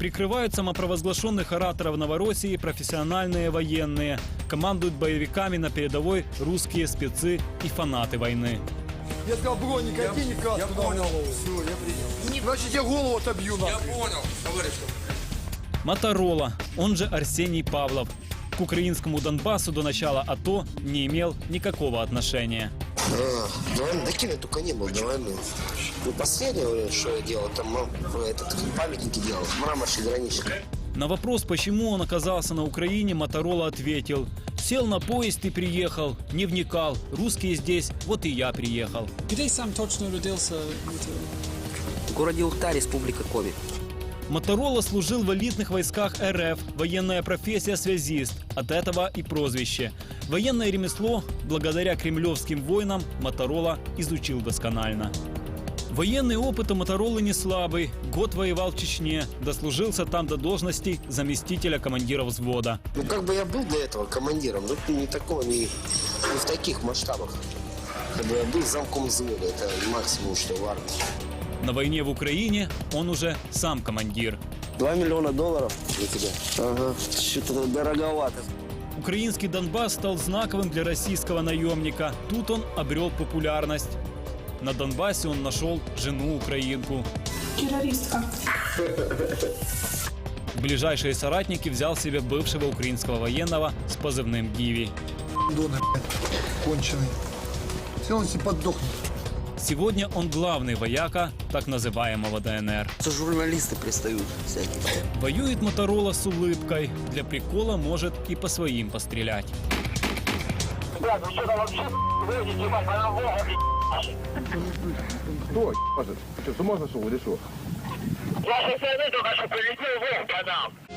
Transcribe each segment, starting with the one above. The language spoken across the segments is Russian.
Прикрывают самопровозглашенных ораторов Новороссии профессиональные военные. Командуют боевиками на передовой русские спецы и фанаты войны. Я сказал, броник, одень и каску Я на понял. Все, я принял. Значит, я голову отобью Я нахуй. понял, товарищ. Моторола, он же Арсений Павлов. К украинскому Донбассу до начала АТО не имел никакого отношения. А, кем я только не был до войны. Ну, последнее время, что я делал, там ну, этот, памятники делал, мраморный граничный. На вопрос, почему он оказался на Украине, Моторола ответил. Сел на поезд и приехал, не вникал. Русские здесь, вот и я приехал. Где сам точно родился? В городе Ухта, республика Коми. Моторола служил в элитных войсках РФ, военная профессия связист, от этого и прозвище. Военное ремесло, благодаря кремлевским войнам, Моторола изучил досконально. Военный опыт у Моторолы не слабый. Год воевал в Чечне, дослужился там до должности заместителя командира взвода. Ну, как бы я был до этого командиром, но не такого, не, не в таких масштабах. Как бы я был замком взвода, это максимум, что в армии. На войне в Украине он уже сам командир. Два миллиона долларов для тебя? Ага, что-то дороговато. Украинский Донбасс стал знаковым для российского наемника. Тут он обрел популярность. На Донбассе он нашел жену украинку. Террористка. Ближайшие соратники взял себе бывшего украинского военного с позывным Гиви. Блядь, конченый. Все, он себе поддохнет. Сегодня он главный вояка так называемого ДНР. Это журналисты пристают всякие. Воюет Моторола с улыбкой. Для прикола может и по своим пострелять. Кто, может? Что, с ума сошел или что?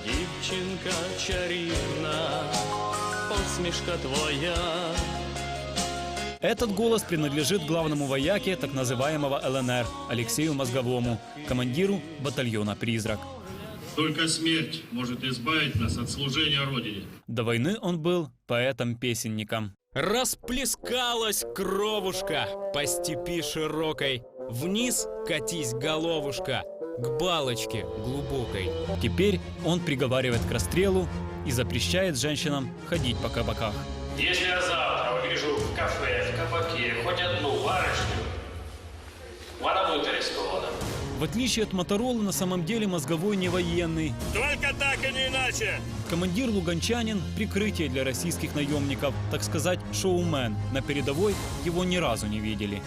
Дівчинка чарівна, посмішка твоя. Этот голос принадлежит главному вояке так называемого ЛНР Алексею Мозговому, командиру батальона «Призрак». Только смерть может избавить нас от служения Родине. До войны он был поэтом-песенником. Расплескалась кровушка по степи широкой. Вниз катись, головушка, к балочке глубокой. Теперь он приговаривает к расстрелу и запрещает женщинам ходить по кабаках. Если я увижу в кафе, в кабаке хоть одну барышню, она будет арестована. В отличие от Моторолы, на самом деле мозговой не военный. Только так и не иначе. Командир Луганчанин – прикрытие для российских наемников, так сказать, шоумен. На передовой его ни разу не видели.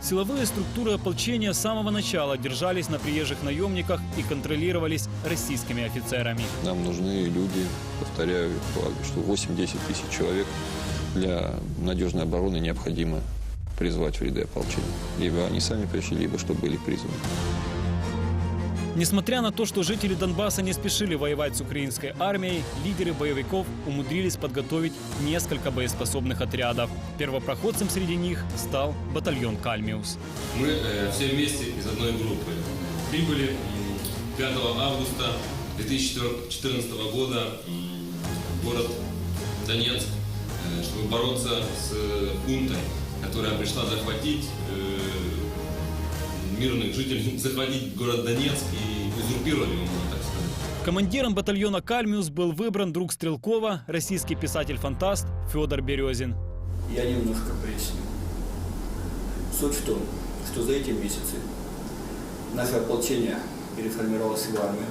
Силовые структуры ополчения с самого начала держались на приезжих наемниках и контролировались российскими офицерами. Нам нужны люди, повторяю, что 8-10 тысяч человек для надежной обороны необходимо призвать в ряды ополчения. Либо они сами пришли, либо что были призваны. Несмотря на то, что жители Донбасса не спешили воевать с украинской армией, лидеры боевиков умудрились подготовить несколько боеспособных отрядов. Первопроходцем среди них стал батальон «Кальмиус». Мы э, все вместе из одной группы прибыли м, 5 августа 2014 года в город Донецк, чтобы бороться с э, хунтой, которая пришла захватить э, мирных жителей, захватить город Донецк и узурпировать его, можно так сказать. Командиром батальона «Кальмиус» был выбран друг Стрелкова, российский писатель-фантаст Федор Березин. Я немножко поясню. Суть в том, что за эти месяцы наше ополчение переформировалось в армию,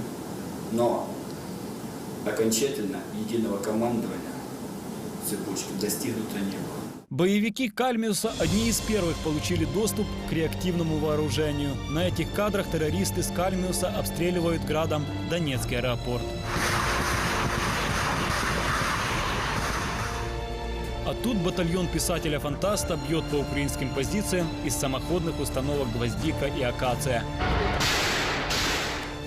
но окончательно единого командования цепочки достигнуто не было. Боевики «Кальмиуса» одни из первых получили доступ к реактивному вооружению. На этих кадрах террористы с «Кальмиуса» обстреливают градом Донецкий аэропорт. А тут батальон писателя-фантаста бьет по украинским позициям из самоходных установок «Гвоздика» и «Акация».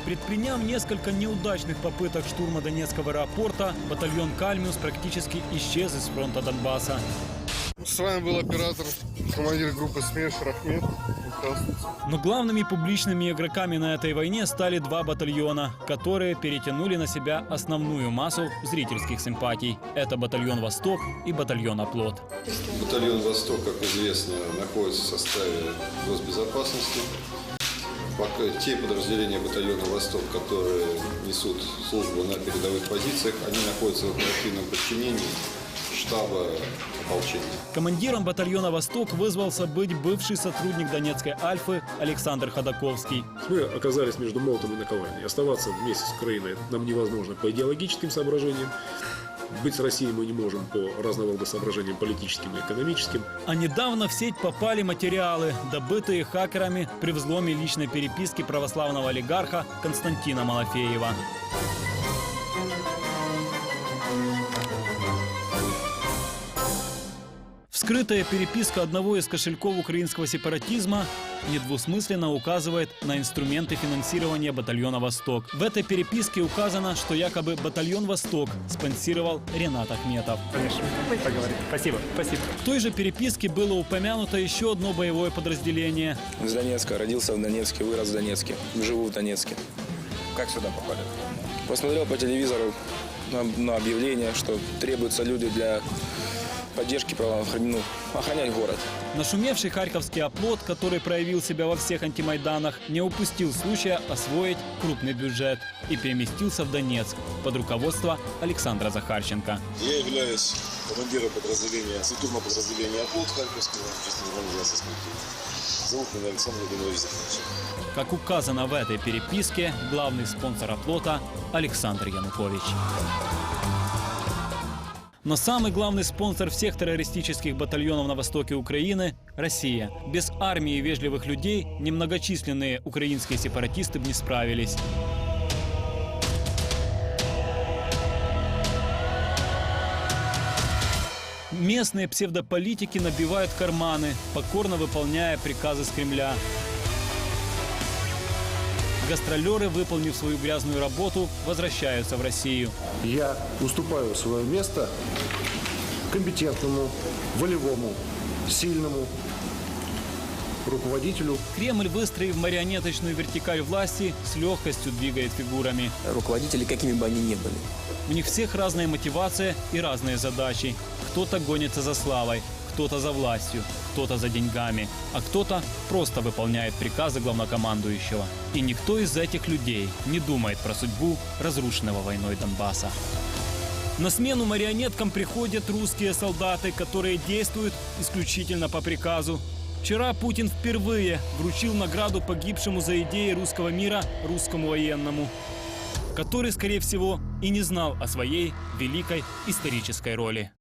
Предприняв несколько неудачных попыток штурма Донецкого аэропорта, батальон «Кальмиус» практически исчез из фронта Донбасса. С вами был оператор, командир группы СМЕРШ Рахмет. Но главными публичными игроками на этой войне стали два батальона, которые перетянули на себя основную массу зрительских симпатий. Это батальон «Восток» и батальон «Оплот». Батальон «Восток», как известно, находится в составе госбезопасности. Пока те подразделения батальона «Восток», которые несут службу на передовых позициях, они находятся в оперативном подчинении штаба ополчения. Командиром батальона «Восток» вызвался быть бывший сотрудник Донецкой «Альфы» Александр Ходаковский. Мы оказались между молотом и наковальней. Оставаться вместе с Украиной нам невозможно по идеологическим соображениям. Быть с Россией мы не можем по разного соображениям политическим и экономическим. А недавно в сеть попали материалы, добытые хакерами при взломе личной переписки православного олигарха Константина Малафеева. Вскрытая переписка одного из кошельков украинского сепаратизма недвусмысленно указывает на инструменты финансирования батальона «Восток». В этой переписке указано, что якобы батальон «Восток» спонсировал Ренат Ахметов. Конечно, поговорим. Спасибо, спасибо. В той же переписке было упомянуто еще одно боевое подразделение. Из Донецка. Родился в Донецке, вырос в Донецке. Живу в Донецке. Как сюда попали? Посмотрел по телевизору на, на объявление, что требуются люди для поддержки правоохран- ну, охранять город. Нашумевший харьковский оплот, который проявил себя во всех антимайданах, не упустил случая освоить крупный бюджет и переместился в Донецк под руководство Александра Захарченко. Я являюсь командиром подразделения, структурного подразделения «Оплот» Харьковского. Зовут меня Александр Владимирович Захарченко. Как указано в этой переписке, главный спонсор оплота Александр Янукович. Но самый главный спонсор всех террористических батальонов на востоке Украины – Россия. Без армии вежливых людей немногочисленные украинские сепаратисты бы не справились. Местные псевдополитики набивают карманы, покорно выполняя приказы с Кремля. Гастролеры, выполнив свою грязную работу, возвращаются в Россию. Я уступаю свое место компетентному, волевому, сильному руководителю. Кремль, выстроив марионеточную вертикаль власти, с легкостью двигает фигурами. Руководители, какими бы они ни были. У них всех разная мотивация и разные задачи. Кто-то гонится за славой, кто-то за властью, кто-то за деньгами, а кто-то просто выполняет приказы главнокомандующего. И никто из этих людей не думает про судьбу разрушенного войной Донбасса. На смену марионеткам приходят русские солдаты, которые действуют исключительно по приказу. Вчера Путин впервые вручил награду погибшему за идеи русского мира русскому военному, который, скорее всего, и не знал о своей великой исторической роли.